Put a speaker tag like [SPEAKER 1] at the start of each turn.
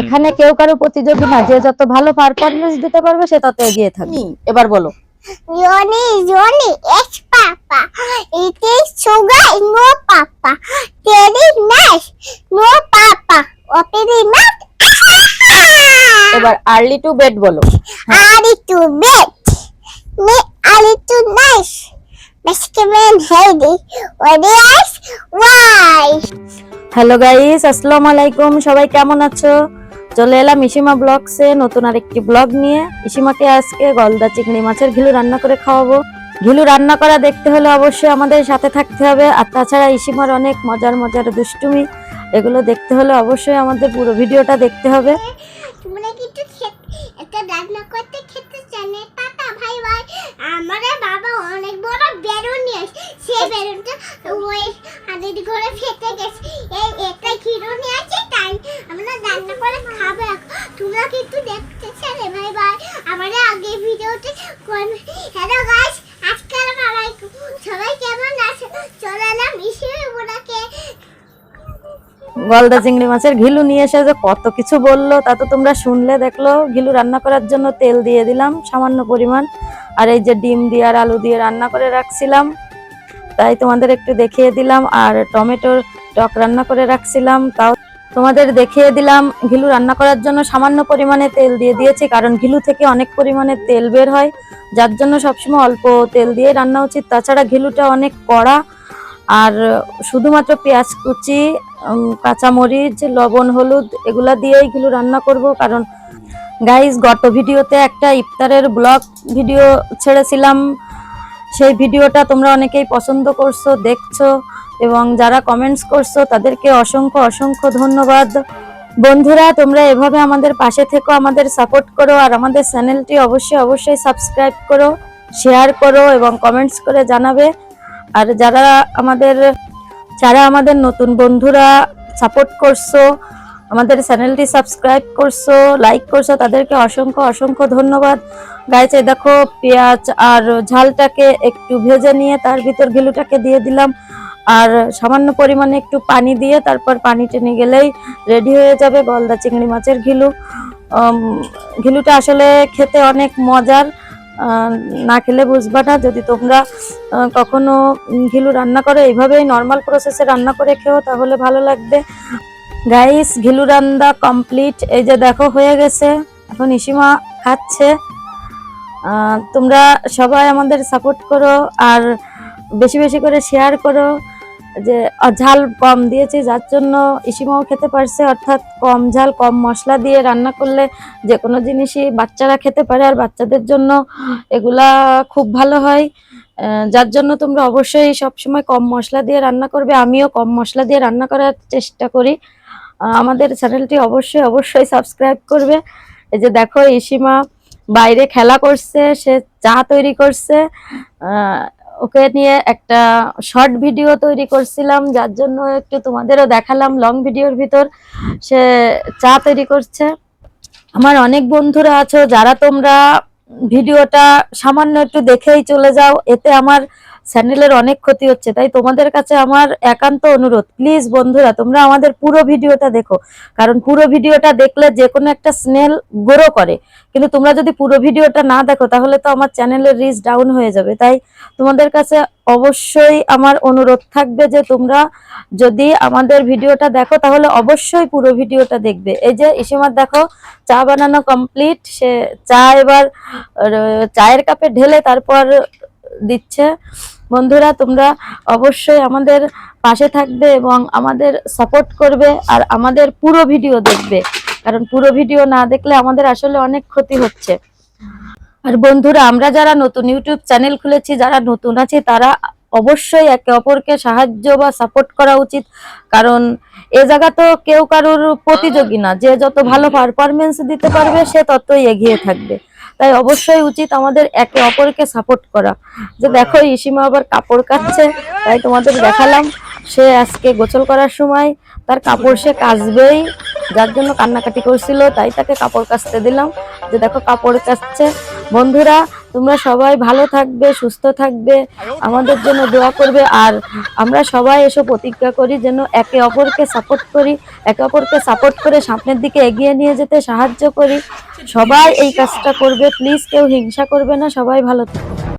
[SPEAKER 1] এখানে কেউ কারও প্রতিযোগী না যে যত ভালো পারফরমেন্স দিতে পারবে সে তত এগিয়ে থাকবে। এবার বলো।
[SPEAKER 2] Johnny Johnny papa no papa teddy mash no papa
[SPEAKER 1] OPD mat to bed বলো।
[SPEAKER 2] Early to bed may early to mash mash কেমন ওয়াই
[SPEAKER 1] হ্যালো গাইস আসসালামু আলাইকুম সবাই কেমন আছো? চলে এলাম ইসিমা ব্লগসে, নতুন আরেকটি ব্লগ নিয়ে। ইসিমাকে আজকে গলদা চিংড়ি মাছের ঘিলু রান্না করে খাওয়াবো। ঘিলু রান্না করা দেখতে হলে অবশ্যই আমাদের সাথে থাকতে হবে, আর তাছাড়া ইসিমার অনেক মজার মজার দুষ্টুমি, এগুলো দেখতে হলে অবশ্যই আমাদের পুরো ভিডিওটা দেখতে হবে
[SPEAKER 2] তোমরা কিন্তু খেত- একটা রান্না করতে খেতে জানে টাটা ভাই ভাই আমাদের বাবা অনেক বড় বেলুন নিয়ে আসে সেই বেলুনটা ওই হাতের করে ফেটে গেছে এই একটা কিলো নিয়ে আছে তাই আমরা রান্না করে খাব এখন। দেখতে ভাই ভাই ভিডিওতে হ্যালো গাইস সবাই কেমন আছো? চলে এলাম ইসির
[SPEAKER 1] গলদা চিংড়ি মাছের ঘিলু নিয়ে এসে যে কত কিছু বলল, তা তো তোমরা শুনলে, দেখল। ঘিলু রান্না করার জন্য তেল দিয়ে দিলাম, সামান্য পরিমাণ। আর এই যে ডিম দিয়ে আর আলু দিয়ে রান্না করে রাখছিলাম, তাই তোমাদের একটু দেখিয়ে দিলাম। আর টমেটোর টক রান্না করে রাখছিলাম, তাও তোমাদের দেখিয়ে দিলাম, ঘিলু রান্না করার জন্য সামান্য পরিমাণে তেল দিয়ে দিয়েছি, কারণ ঘিলু থেকে অনেক পরিমাণে তেল বের হয়, যার জন্য সবসময় অল্প তেল দিয়ে রান্না উচিত। তাছাড়া ঘিলুটা অনেক কড়া, আর শুধুমাত্র পেঁয়াজ কুচি কাঁচামরিচ, লবণ, হলুদ, এগুলা দিয়েই ঘিলু রান্না করব, কারণ গাইজ গত ভিডিওতে একটা ইফতারের ব্লগ ভিডিও ছেড়েছিলাম। সেই ভিডিওটা তোমরা অনেকেই পছন্দ করছ, দেখছ। এবং যারা কমেন্টস করছ, তাদেরকে অসংখ্য অসংখ্য ধন্যবাদ। বন্ধুরা, তোমরা এভাবে আমাদের পাশে থেকো, আমাদের সাপোর্ট করো, আর আমাদের চ্যানেলটি অবশ্যই অবশ্যই সাবস্ক্রাইব করো শেয়ার করো এবং কমেন্টস করে জানাবে। আর যারা আমাদের যারা আমাদের নতুন বন্ধুরা সাপোর্ট করছ, আমাদের চ্যানেলটি সাবস্ক্রাইব করছ লাইক করছ, তাদেরকে অসংখ্য অসংখ্য ধন্যবাদ। গাইছে দেখো, পেঁয়াজ আর ঝালটাকে একটু ভেজে নিয়ে তার ভিতর ঘিলুটাকে দিয়ে দিলাম। আর সামান্য পরিমাণে একটু পানি দিয়ে তারপর পানি টেনে গেলেই রেডি হয়ে যাবে গলদা চিংড়ি মাছের ঘিলু। ঘিলুটা আসলে খেতে অনেক মজার না খেলে বুঝবা না। যদি তোমরা কখনো ঘিলু রান্না করো, এইভাবেই নর্মাল প্রসেসে রান্না করে খেও, তাহলে ভালো লাগবে। গাইস ঘিলু রান্না কমপ্লিট এই যে দেখো, হয়ে গেছে। এখন ইসিমা খাচ্ছে। তোমরা সবাই আমাদের সাপোর্ট করো আর বেশি বেশি করে শেয়ার করো। যে ঝাল কম দিয়েছি, যার জন্য ইসিমাও খেতে পারছে। অর্থাৎ কম ঝাল, কম মশলা দিয়ে রান্না করলে যে কোনো জিনিসই বাচ্চারা খেতে পারে। আর বাচ্চাদের জন্য এগুলা খুব ভালো হয়। যার জন্য তোমরা অবশ্যই সবসময় কম মশলা দিয়ে রান্না করবে। আমিও কম মশলা দিয়ে রান্না করার চেষ্টা করি। আমাদের চ্যানেলটি অবশ্যই অবশ্যই সাবস্ক্রাইব করবে। এই যে দেখো, ইসিমা বাইরে খেলা করছে, সে চা তৈরি করছে। ওকে নিয়ে একটা শর্ট ভিডিও তৈরি করছিলাম, যার জন্য একটু তোমাদেরও দেখালাম লং ভিডিওর ভিতর। সে চা তৈরি করছে। আমার অনেক বন্ধুরা আছো, যারা তোমরা ভিডিওটা সামান্য একটু দেখেই চলে যাও। এতে আমার চ্যানেলের অনেক ক্ষতি হচ্ছে, তাই তোমাদের কাছে আমার একান্ত অনুরোধ। প্লিজ বন্ধুরা, তোমরা আমাদের পুরো ভিডিওটা দেখো, কারণ পুরো ভিডিওটা দেখলে যে কোনো একটা স্নেল গ্রো করে। কিন্তু তোমরা যদি পুরো ভিডিওটা না দেখো, তাহলে তো আমার চ্যানেলের রিচ ডাউন হয়ে যাবে। তাই তোমাদের কাছে অবশ্যই আমার অনুরোধ থাকবে যে তোমরা যদি আমাদের ভিডিওটা দেখো, তাহলে অবশ্যই পুরো ভিডিওটা দেখবে। এই যে, ইসিমার দেখো চা বানানো কমপ্লিট সে চা এবার চায়ের কাপে ঢেলে তারপর দিচ্ছে। বন্ধুরা, তোমরা অবশ্যই আমাদের পাশে থাকবে এবং আমাদের সাপোর্ট করবে আর আমাদের পুরো ভিডিও দেখবে। কারণ পুরো ভিডিও না দেখলে আমাদের আসলে অনেক ক্ষতি হচ্ছে। আর বন্ধুরা, আমরা যারা নতুন ইউটিউব চ্যানেল খুলেছি, যারা নতুন আছে, তারা অবশ্যই একে অপরকে সাহায্য বা সাপোর্ট করা উচিত। কারণ এ জায়গা তো কেউ কারোর প্রতিযোগী না। যে যত ভালো পারফরমেন্স দিতে পারবে সে ততই এগিয়ে থাকবে। তাই অবশ্যই উচিত আমাদের একে অপরকে সাপোর্ট করা। যে দেখো ইসিমা আবার কাপড় কাচ্ছে তাই তোমাদের দেখালাম। সে আজকে গোসল করার সময় তার কাপড় সে কাচবেই। যার জন্য কান্নাকাটি করছিল তাই তাকে কাপড় কাচতে দিলাম। যে দেখো কাপড় কাচছে। বন্ধুরা তোমরা সবাই ভালো থাকবে, সুস্থ থাকবে, আমাদের জন্য দোয়া করবে আর আমরা সবাই এসব প্রতিজ্ঞা করি যেন একে অপরকে সাপোর্ট করি, একে অপরকে সাপোর্ট করে সামনের দিকে এগিয়ে নিয়ে যেতে সাহায্য করি। সবাই এই কাজটা করবে প্লিজ কেউ হিংসা করবে না, সবাই ভালো থাকবে।